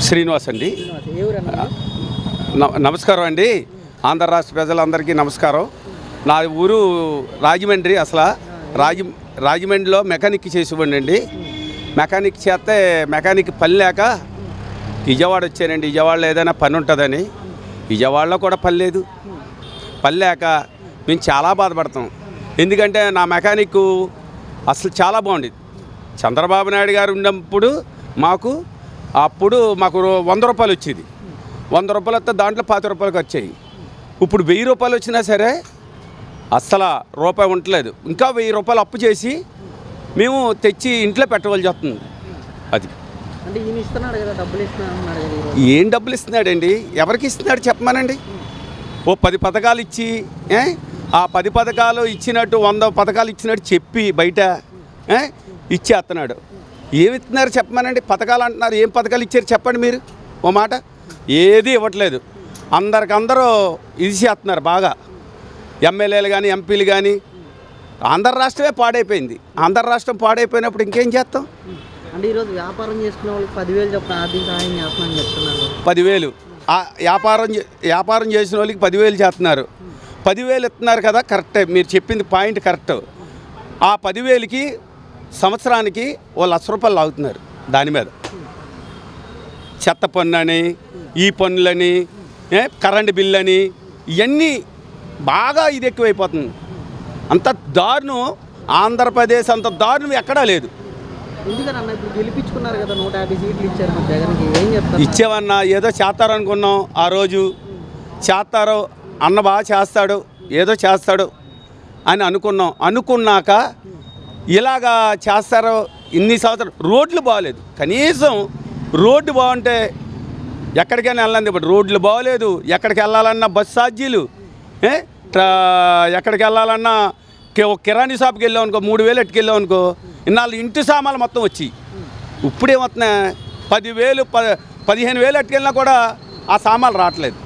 శ్రీనివాస్ అండి. న- నమస్కారం అండి. ఆంధ్ర రాష్ట్ర ప్రజలందరికీ నమస్కారం. నా ఊరు రాజమండ్రి అసలు. రాజ రాజమండ్రిలో మెకానిక్ చేసేవాడిని అండి మెకానిక్ చేస్తే మెకానిక్ పని లేక విజయవాడ వచ్చానండి. విజయవాడలో ఏదైనా పని ఉంటుందని. విజయవాడలో కూడా పని లేదు. పని లేక మేము చాలా బాధపడతాం. ఎందుకంటే నా మెకానిక్ అసలు చాలా బాగుండేది. చంద్రబాబు నాయుడు గారు ఉన్నప్పుడు మాకు అప్పుడు మాకు వంద రూపాయలు వచ్చేది. వంద రూపాయలు వస్తే దాంట్లో పాతి రూపాయలకు వచ్చాయి ఇప్పుడు వెయ్యి రూపాయలు వచ్చినా సరే అస్సలు రూపాయి ఉండట్లేదు. ఇంకా వెయ్యి రూపాయలు అప్పు చేసి మేము తెచ్చి ఇంట్లో పెట్టవలసి వస్తుంది. అది. ఏం డబ్బులు ఇస్తున్నాడండి? ఎవరికి ఇస్తున్నాడు చెప్పమానండి? ఓ పది పథకాలు ఇచ్చి? ఆ పది పథకాలు ఇచ్చినట్టు వంద పథకాలు ఇచ్చినట్టు చెప్పి బయట? ఇచ్చేస్తున్నాడు. ఏమి ఇస్తున్నారు చెప్పమానండి? పథకాలు అంటున్నారు. ఏం పథకాలు ఇచ్చారు చెప్పండి మీరు? ఓ మాట. ఏది ఇవ్వట్లేదు. అందరికందరూ ఇది చేస్తున్నారు బాగా. ఎమ్మెల్యేలు కానీ ఎంపీలు కానీ ఆంధ్ర రాష్ట్రమే పాడైపోయింది. ఆంధ్ర రాష్ట్రం పాడైపోయినప్పుడు ఇంకేం చేస్తాం? అంటే ఈరోజు వ్యాపారం చేసుకునే వాళ్ళకి పదివేలు చొప్పున ఆర్థిక సహాయం చేస్తున్నాను చెప్తున్నారు. పదివేలు. ఆ వ్యాపారం వ్యాపారం చేసిన వాళ్ళకి పదివేలు చేస్తున్నారు. పదివేలు ఇస్తున్నారు కదా కరెక్టే. మీరు చెప్పింది పాయింట్ కరెక్ట్. ఆ పదివేలకి సంవత్సరానికి ఓ లక్ష రూపాయలు లాగుతున్నారు దాని మీద. చెత్త పన్ను అని ఈ పన్నులని కరెంటు బిల్లు అని ఇవన్నీ బాగా ఇది ఎక్కువైపోతుంది. అంత దారుణం ఆంధ్రప్రదేశ్ అంత దారుణం ఎక్కడా లేదు. ఇచ్చేవన్నా ఏదో చేస్తారు అనుకున్నాం ఆ రోజు. చేస్తారు అన్న బాగా చేస్తాడు ఏదో చేస్తాడు అని అనుకున్నాం. అనుకున్నాక ఇలాగా చేస్తారో ఇన్ని సంవత్సరాలు రోడ్లు బాగలేదు. కనీసం రోడ్డు బాగుంటే ఎక్కడికైనా వెళ్ళండి. ఇప్పుడు రోడ్లు బాగలేదు. ఎక్కడికి వెళ్ళాలన్నా బస్ ఛార్జీలు ఎక్కడికి వెళ్ళాలన్నా ఒక కిరాణీ షాప్కి వెళ్ళాం అనుకో మూడు వేలు ఎట్టుకెళ్ళాం అనుకో ఇన్నాళ్ళు ఇంటి సామాన్లు మొత్తం వచ్చి ఇప్పుడేమవుతున్నాయి పదివేలు ప పదిహేను వేలు ఎట్టుకెళ్ళినా కూడా ఆ సామాన్లు రావట్లేదు.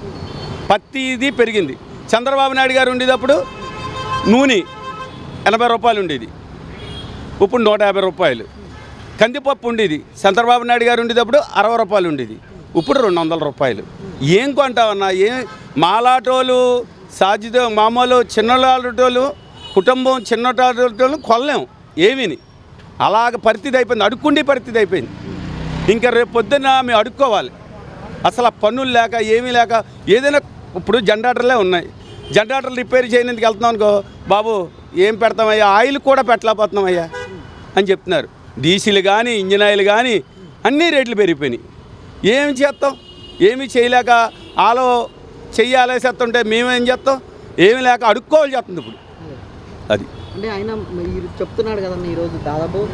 పత్తి ఇది పెరిగింది. చంద్రబాబు నాయుడు గారు ఉండేటప్పుడు నూనె ఎనభై రూపాయలు ఉండేది. ఇప్పుడు నూట యాభై రూపాయలు. కందిపప్పు ఉండేది. చంద్రబాబు నాయుడు గారు ఉండేటప్పుడు అరవై రూపాయలు ఉండేది. ఇప్పుడు రెండు వందల రూపాయలు. ఏం కొంటామన్నా ఏం మాలాటోలు సాధ్యత మామూలు చిన్నలాటోలు కుటుంబం చిన్నటాటోలు కొనలేము ఏమిని? అలాగ పరిస్థితి అయిపోయింది. అడుక్కుండే పరిస్థితి అయిపోయింది. ఇంకా రేపు పొద్దున్న మేము అడుక్కోవాలి. అసలు ఆ పన్నులు లేక ఏమీ లేక ఏదైనా ఇప్పుడు జనరేటర్లే ఉన్నాయి. జనరేటర్లు రిపేర్ చేయనందుకు వెళ్తున్నాం అనుకో బాబు ఏం పెడతామయ్యా? ఆయిల్ కూడా పెట్టలేకపోతున్నామయ్యా. అని చెప్తున్నారు. డీసీలు కానీ ఇంజిన్ ఆయిల్ కానీ అన్నీ రేట్లు పెరిగిపోయినాయి. ఏమి చేస్తాం? ఏమీ చేయలేక ఆలో చెయ్యాలి చేస్తుంటే మేమేం చేస్తాం? ఏమీ లేక అడుక్కోవాలి చేస్తుంది ఇప్పుడు. అది. అంటే ఆయన మీరు చెప్తున్నాడు కదన్న ఈరోజు దాదాపు.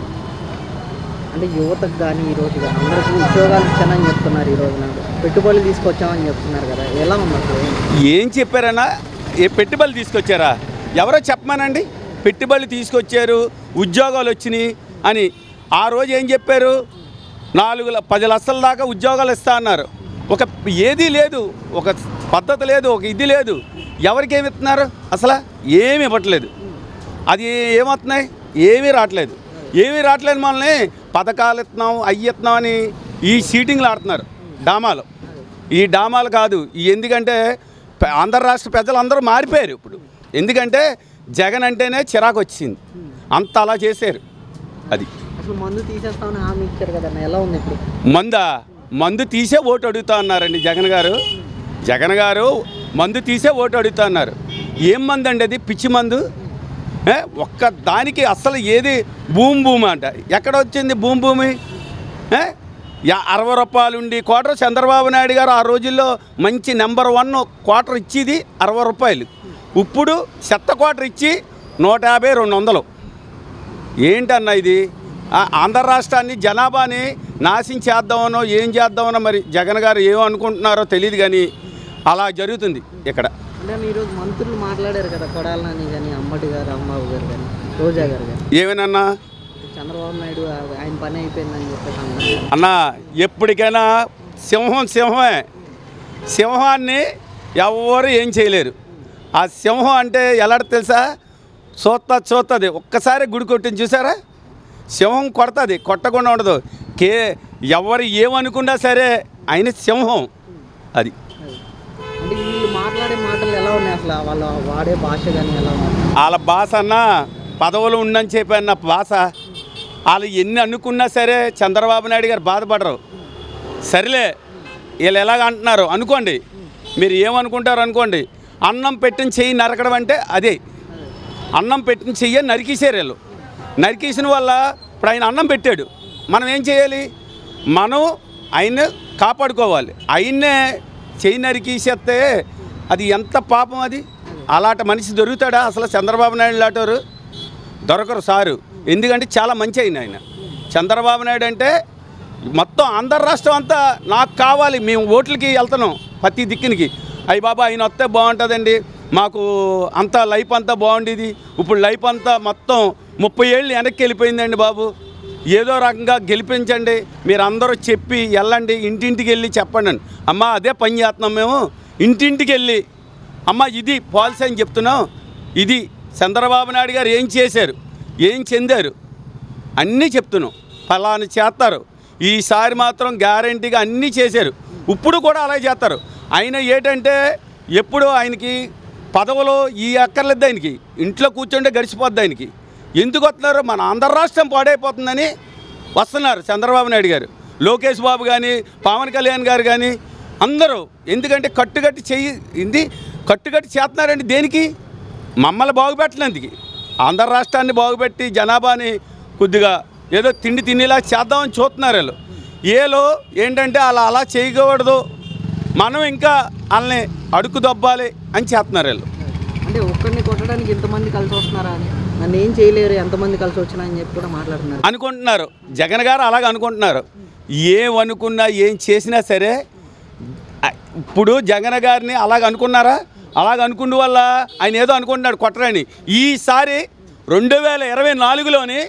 అంటే యువతకు కానీ ఈరోజు కానీ అందరికీ ఉద్యోగాలు ఇచ్చానని చెప్తున్నారు ఈరోజు నాకు పెట్టుబడులు తీసుకొచ్చామని చెప్తున్నారు కదా ఎలా అసలు? ఏం చెప్పారన్నా? ఏ పెట్టుబడులు తీసుకొచ్చారా? ఎవరో చెప్పమానండి. పెట్టుబడులు తీసుకొచ్చారు ఉద్యోగాలు వచ్చినాయి అని. ఆ రోజు ఏం చెప్పారు? నాలుగు ల- పది లక్షల దాకా ఉద్యోగాలు ఇస్తా అన్నారు. ఒక ఏదీ లేదు ఒక పద్ధతి లేదు ఒక ఇది లేదు. ఎవరికి ఏమి ఇస్తున్నారు? అసలు ఏమి ఇవ్వట్లేదు. అది ఏమవుతున్నాయి? ఏమీ రావట్లేదు. ఏమీ రావట్లేదు మనల్ని పథకాలు ఇస్తున్నాం అయ్యి ఇస్తున్నాం అని ఈ సీటింగ్లు ఆడుతున్నారు డామాలు. ఈ డామాలు కాదు ఎందుకంటే ఆంధ్ర రాష్ట్ర ప్రజలు అందరూ మారిపోయారు ఇప్పుడు. ఎందుకంటే జగన్ అంటేనే చిరాకు వచ్చింది అంత అలా చేశారు. అది. అసలు మందు తీసేస్తామని హామీ ఇచ్చారు కదన్న ఎలా ఉంది ఇప్పుడు? మందా? మందు తీసే ఓటు అడుగుతా అన్నారండి జగన్ గారు. జగన్ గారు మందు తీసే ఓటు అడుగుతా అన్నారు. ఏం మందు అండి అది? పిచ్చి మందు? ఒక్క దానికి అస్సలు ఏది భూమి భూమి అంట. ఎక్కడ వచ్చింది భూమి భూమి? అరవై రూపాయలు ఉండి క్వార్టర్ చంద్రబాబు నాయుడు గారు ఆ రోజుల్లో మంచి నెంబర్ వన్ క్వార్టర్ ఇచ్చేది అరవై రూపాయలు. ఇప్పుడు చెత్త క్వార్టర్ ఇచ్చి నూట యాభై రెండు వందలు. ఏంటన్న ఇది? ఆంధ్ర రాష్ట్రాన్ని జనాభాని నాశనం చేద్దామనో ఏం చేద్దామనో మరి జగన్ గారు ఏమో అనుకుంటున్నారో తెలియదు కానీ అలా జరుగుతుంది ఇక్కడ. ఈరోజు మంత్రులు మాట్లాడారు కదా కొడాలని కానీ అమ్మటి గారు గారు కానీ రోజా గారు ఏమేనన్నా? చంద్రబాబు నాయుడు ఆయన పని అయిపోయిందని చెప్పేసి అన్న ఎప్పటికైనా సింహం సింహమే. సింహాన్ని ఎవరు ఏం చేయలేరు. ఆ సింహం అంటే ఎలా తెలుసా? చూస్తా చూస్తుంది ఒక్కసారి గుడి కొట్టింది చూసారా? సింహం కొడుతుంది. కొట్టకుండా ఉండదు. కే ఎవరు ఏమనుకున్నా సరే ఆయన సింహం అది. మాట్లాడే మాటలు ఎలా ఉన్నాయి అసలు? వాళ్ళ వాడే భాష కానీ ఎలా వాళ్ళ భాష అన్న పదవులు ఉండని చెప్పి అన్న భాష. వాళ్ళు ఎన్ని అనుకున్నా సరే చంద్రబాబు నాయుడు గారు బాధపడరు. సరేలే వీళ్ళు ఎలాగ అంటున్నారు? అనుకోండి. మీరు ఏమనుకుంటారు అనుకోండి. అన్నం పెట్టిన చెయ్యి నరకడం అంటే అదే. అన్నం పెట్టిన చెయ్యి నరికేసారు వీళ్ళు. నరికేసిన వల్ల ఇప్పుడు ఆయన అన్నం పెట్టాడు. మనం ఏం చేయాలి? మనం ఆయన కాపాడుకోవాలి. ఆయన్నే చెయ్యి నరికేసేస్తే అది ఎంత పాపం అది? అలాంటి మనిషి దొరుకుతాడా? అసలు చంద్రబాబు నాయుడు లాంటారు దొరకరు సారు. ఎందుకంటే చాలా మంచి అయిన ఆయన. చంద్రబాబు నాయుడు అంటే మొత్తం ఆంధ్ర రాష్ట్రం అంతా నాకు కావాలి. మేము ఓట్లకి వెళ్తున్నాం ప్రతి దిక్కునికి. అయ్యి బాబా ఆయన వస్తే బాగుంటుందండి. మాకు అంతా లైఫ్ అంతా బాగుండేది. ఇప్పుడు లైఫ్ అంతా మొత్తం ముప్పై ఏళ్ళు వెనక్కి వెళ్ళిపోయిందండి బాబు. ఏదో రకంగా గెలిపించండి. మీరు అందరూ చెప్పి వెళ్ళండి. ఇంటింటికి వెళ్ళి చెప్పండి. అమ్మ అదే పని చేస్తున్నాం మేము. ఇంటింటికి వెళ్ళి అమ్మ ఇది పాలసీ అని చెప్తున్నాం. ఇది చంద్రబాబు నాయుడు గారు ఏం చేశారు? ఏం చెందారు? అన్నీ చెప్తున్నాం. ఫలాని చేస్తారు. ఈసారి మాత్రం గ్యారంటీగా అన్నీ చేశారు. ఇప్పుడు కూడా అలాగే చేస్తారు. ఆయన ఏంటంటే ఎప్పుడో ఆయనకి పదవులు ఈ అక్కర్లేదు ఆయనకి. ఇంట్లో కూర్చుంటే గడిచిపోద్ది ఆయనకి. ఎందుకు వస్తున్నారు మన ఆంధ్ర రాష్ట్రం పాడైపోతుందని వస్తున్నారు చంద్రబాబు నాయుడు గారు. లోకేష్ బాబు కానీ పవన్ కళ్యాణ్ గారు కానీ అందరూ ఎందుకంటే కట్టుకట్టి చెయ్యి ఇది కట్టుకట్టి చేస్తున్నారండి దేనికి? మమ్మల్ని బాగుపెట్టలేందుకు ఆంధ్ర రాష్ట్రాన్ని బాగుపెట్టి జనాభాని కొద్దిగా ఏదో తిండి తినేలా చేద్దామని చూస్తున్నారు వీళ్ళు. ఏలో ఏంటంటే అలా అలా చేయకూడదు. మనం ఇంకా వాళ్ళని అడుగు దొబ్బాలి అని చేస్తున్నారు వీళ్ళు. అంటే ఒక్కరిని కొట్టడానికి ఎంతమంది కలిసి వస్తున్నారా అని? నన్ను ఏం చేయలేరు ఎంతమంది కలిసి వచ్చినా అని చెప్పి కూడా మాట్లాడుతున్నారు. అనుకుంటున్నారు. జగన్ గారు అలాగ అనుకుంటున్నారు. ఏమనుకున్నా ఏం చేసినా సరే ఇప్పుడు జగన్ గారిని అలాగ అనుకున్నారా? అలాగ అనుకున్న వల్ల ఆయన ఏదో అనుకుంటున్నాడు కొట్టరని. ఈసారి రెండు వేల ఇరవై నాలుగులోని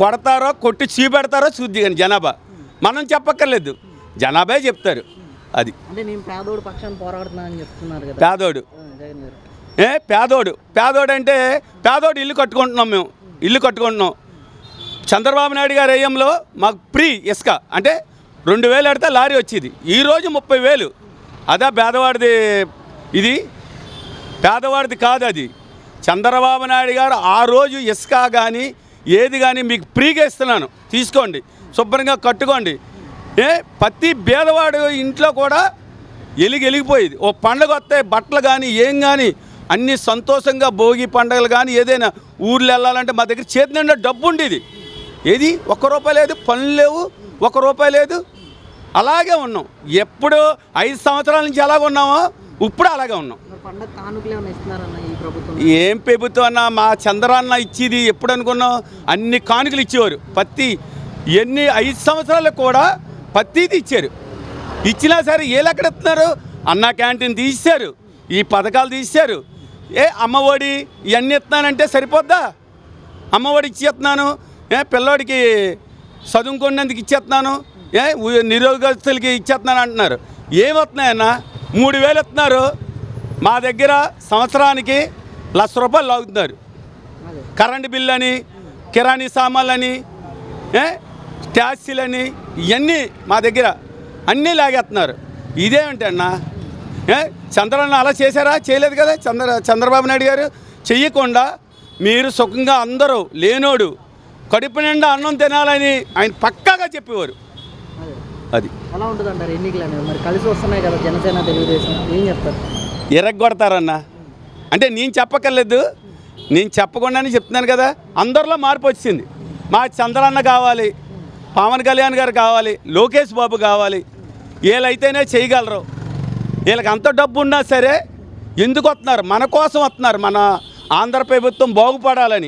కొడతారో కొట్టి చూపెడతారో చూద్ది కానీ జనాభా. మనం చెప్పక్కర్లేదు. జనాభా చెప్తారు. అది. అంటే నేను పేదోడు పక్షాన్ని పోరాడుతున్నా అని చెప్తున్నారు కదా. పేదోడు. ఏ పేదోడు. పేదోడు అంటే పేదోడు ఇల్లు కట్టుకుంటున్నాం మేము. ఇల్లు కట్టుకుంటున్నాం. చంద్రబాబు నాయుడు గారి ఏయంలో మాకు ఫ్రీ ఇసుక. అంటే రెండు వేలు ఎడితే లారీ వచ్చేది. ఈరోజు ముప్పై వేలు. అదా పేదవాడిది ఇది. పేదవాడిది కాదు అది. చంద్రబాబు నాయుడు గారు ఆ రోజు ఇసుక కానీ ఏది కానీ మీకు ఫ్రీగా ఇస్తున్నాను. తీసుకోండి. శుభ్రంగా కట్టుకోండి. ఏ ప్రతి పేదవాడు ఇంట్లో కూడా ఎలిగి ఎలిగిపోయేది. ఓ పండగ వస్తే బట్టలు కానీ ఏం కానీ అన్ని సంతోషంగా భోగి పండగలు కానీ ఏదైనా ఊర్లు వెళ్ళాలంటే మా దగ్గర చేతి నిండా డబ్బు ఉండేది. ఏది? ఒక్క రూపాయి లేదు పనులు లేవు ఒక రూపాయి లేదు. అలాగే ఉన్నాం. ఎప్పుడు ఐదు సంవత్సరాల నుంచి ఎలాగ ఉన్నామో ఇప్పుడు అలాగే ఉన్నాం. ఏం ప్రభుత్వం అన్న మా చంద్రాన్న ఇచ్చేది ఎప్పుడు అనుకున్నాం? అన్ని కానుకలు ఇచ్చేవారు. పత్తి ఎన్ని ఐదు సంవత్సరాలకు కూడా పత్తిది ఇచ్చారు. ఇచ్చినా సరే ఇస్తున్నారు అన్న క్యాంటీన్ తీశారు ఈ పథకాలు తీశారు ఏ అమ్మఒడి ఇవన్నీ ఇస్తున్నానంటే సరిపోద్దా? అమ్మఒడి ఇచ్చేస్తున్నాను ఏ పిల్లోడికి చదువుకున్నందుకు ఇచ్చేస్తున్నాను ఏ నిరోగస్తులకి ఇచ్చేస్తున్నాను అంటున్నారు. ఏమవుతున్నాయన్న మూడు వేలు ఇస్తున్నారు మా దగ్గర సంవత్సరానికి లక్ష రూపాయలు లాగుతున్నారు. కరెంటు బిల్లు అని కిరాణీ సామాన్లని ఏ ట్యాక్సీలని ఇవన్నీ మా దగ్గర అన్నీ లాగేస్తున్నారు. ఇదేమిటన్నా? ఏ? చంద్రన్న అలా చేశారా? చేయలేదు కదా చంద్ర చంద్రబాబు నాయుడు గారు? చెయ్యకుండా మీరు సుఖంగా అందరూ లేనోడు కడుపు నిండా అన్నం తినాలని ఆయన పక్కాగా చెప్పేవారు. అదే. అది ఎలా ఉంటుంది అంటారు ఎన్నికలు మరి కలిసి వస్తున్నాయి కదా జనసేన తెలుగుదేశం. ఏం చెప్తారు? ఎరగొడతారన్న. అంటే నేను చెప్పక్కర్లేదు. నేను చెప్పకుండానే చెప్తున్నాను కదా. అందరిలో మార్పు వచ్చింది. మా చంద్రన్న కావాలి. పవన్ కళ్యాణ్ గారు కావాలి లోకేష్ బాబు కావాలి వీళ్ళైతేనే చేయగలరు. వీళ్ళకి అంత డబ్బు ఉన్నా సరే ఎందుకు వస్తున్నారు? మన కోసం వస్తున్నారు. మన ఆంధ్ర ప్రభుత్వం బాగుపడాలని.